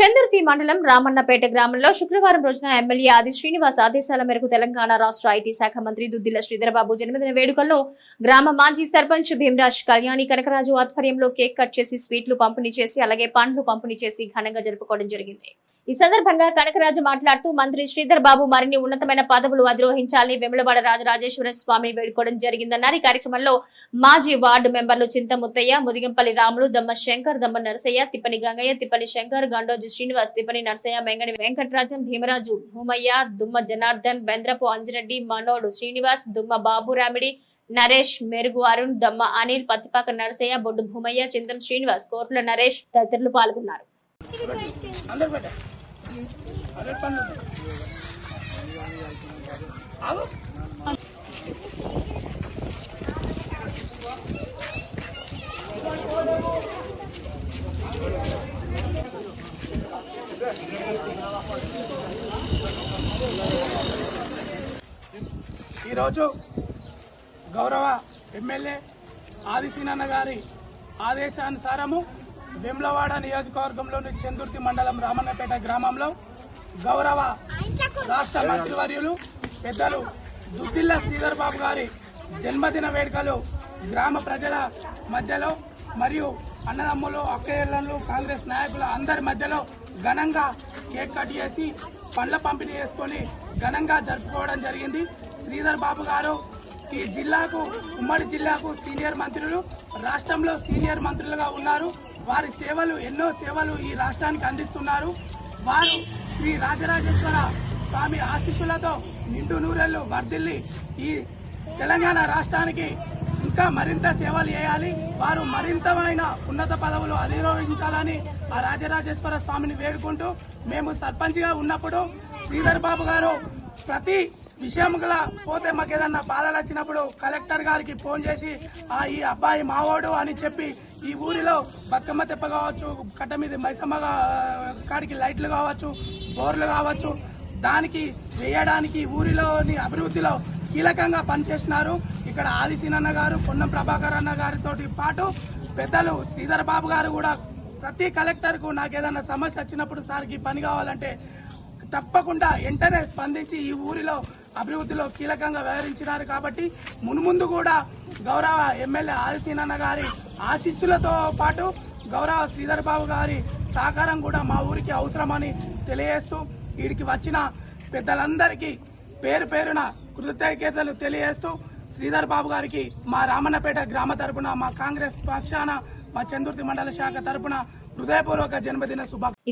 చందుర్తి మండలం రామన్నపేట గ్రామంలో శుక్రవారం రోజున ఎమ్మెల్యే ఆది శ్రీనివాస్ ఆదేశాల మేరకు తెలంగాణ రాష్ట్ర ఐటీ శాఖ మంత్రి దుద్దిల శ్రీధరబాబు జన్మదిన వేడుకల్లో గ్రామ మాజీ సర్పంచ్ భీమరాజ్ కళ్యాణి కనకరాజు ఆధ్వర్యంలో కేక్ కట్ చేసి స్వీట్లు పంపిణీ చేసి అలాగే పండ్లు పంపిణీ చేసి ఘనంగా జరుపుకోవడం జరిగింది. ఈ సందర్భంగా కనకరాజు మాట్లాడుతూ మంత్రి శ్రీధర్ బాబు మరిన్ని ఉన్నతమైన పదవులు అధిరోహించాలని వెములవాడ రాజరాజేశ్వర స్వామిని వేడుకోవడం జరిగిందన్నారు. ఈ కార్యక్రమంలో మాజీ వార్డు మెంబర్లు చింతముత్తయ్య ముదిగంపల్లి రాములు దమ్మ శంకర్ దమ్మ నరసయ్య తిప్పని గంగయ్య తిప్పని శంకర్ గండోజి శ్రీనివాస్ తిప్పని నరసయ్య మెంగని వెంకటరాజం భీమరాజు భూమయ్య దుమ్మ జనార్దన్ బెంద్రపు అంజిరెడ్డి మనోడు శ్రీనివాస్ దుమ్మ బాబురామిడి నరేష్ మెరుగు అరుణ్ దమ్మ అనిల్ పత్తిపాక నరసయ్య బొడ్డు భూమయ్య చింతం శ్రీనివాస్ కోర్టుల నరేష్ తదితరులు పాల్గొన్నారు. ఈరోజు గౌరవ ఎమ్మెల్యే ఆదిశీనన్న గారి ఆదేశానుసారము వెమ్లవాడ నియోజకవర్గంలోని చందుర్తి మండలం రామన్నపేట గ్రామంలో గౌరవ రాష్ట్ర మంత్రివర్యులు పెద్దలు దుద్దిల్ల శ్రీధర్ బాబు గారి జన్మదిన వేడుకలు గ్రామ ప్రజల మధ్యలో మరియు అన్నదమ్ములు అక్కయ్యలు కాంగ్రెస్ నాయకుల అందరి మధ్యలో ఘనంగా కేక్ కట్ చేసి పండ్ల పంపిణీ చేసుకొని ఘనంగా జరుపుకోవడం జరిగింది. శ్రీధర్ బాబు గారు ఈ జిల్లాకు ఉమ్మడి జిల్లాకు సీనియర్ మంత్రులు రాష్ట్రంలో సీనియర్ మంత్రులుగా ఉన్నారు. వారి సేవలు ఎన్నో సేవలు ఈ రాష్ట్రానికి అందిస్తున్నారు. వారు శ్రీ రాజరాజేశ్వర స్వామి ఆశీస్సులతో నిండు నూరెళ్ళు వర్ధిల్లి ఈ తెలంగాణ రాష్ట్రానికి ఇంకా మరింత సేవలు చేయాలి. వారు మరింతమైన ఉన్నత పదవులు అధిరోహించాలని ఆ రాజరాజేశ్వర స్వామిని వేడుకుంటూ మేము సర్పంచ్గా ఉన్నప్పుడు శ్రీధర్ బాబు గారు ప్రతి విషయం గల పోతే మాకు ఏదన్నా బాధలు వచ్చినప్పుడు కలెక్టర్ గారికి ఫోన్ చేసి ఆ ఈ అబ్బాయి మావోడు అని చెప్పి ఈ ఊరిలో బతుకమ్మ తెప్ప కావచ్చు కట్ట మీద మైసమ్మ కాడికి లైట్లు కావచ్చు బోర్లు కావచ్చు దానికి వేయడానికి ఊరిలోని అభివృద్ధిలో కీలకంగా పనిచేస్తున్నారు. ఇక్కడ ఆదిశీనన్న గారు పొన్నం ప్రభాకర్ అన్న గారితో పాటు పెద్దలు శ్రీధర్ బాబు గారు కూడా ప్రతి కలెక్టర్కు నాకు ఏదైనా సమస్య వచ్చినప్పుడు సార్కి పని కావాలంటే తప్పకుండా వెంటనే స్పందించి ఈ ఊరిలో అభివృద్ధిలో కీలకంగా వ్యవహరించినారు కాబట్టి మున్ముందు కూడా గౌరవ ఎమ్మెల్యే ఆదిత్యనాన్న గారి ఆశీస్సులతో పాటు గౌరవ శ్రీధర్ బాబు గారి సహకారం కూడా మా ఊరికి అవసరమని తెలియజేస్తూ వీడికి వచ్చిన పెద్దలందరికీ పేరు పేరున కృతజ్ఞతలు తెలియజేస్తూ శ్రీధర్ బాబు గారికి మా రామన్నపేట గ్రామ తరపున మా కాంగ్రెస్ పక్షాన మా చందుర్తి మండల శాఖ తరపున హృదయపూర్వక జన్మదిన శుభాకాంక్షలు.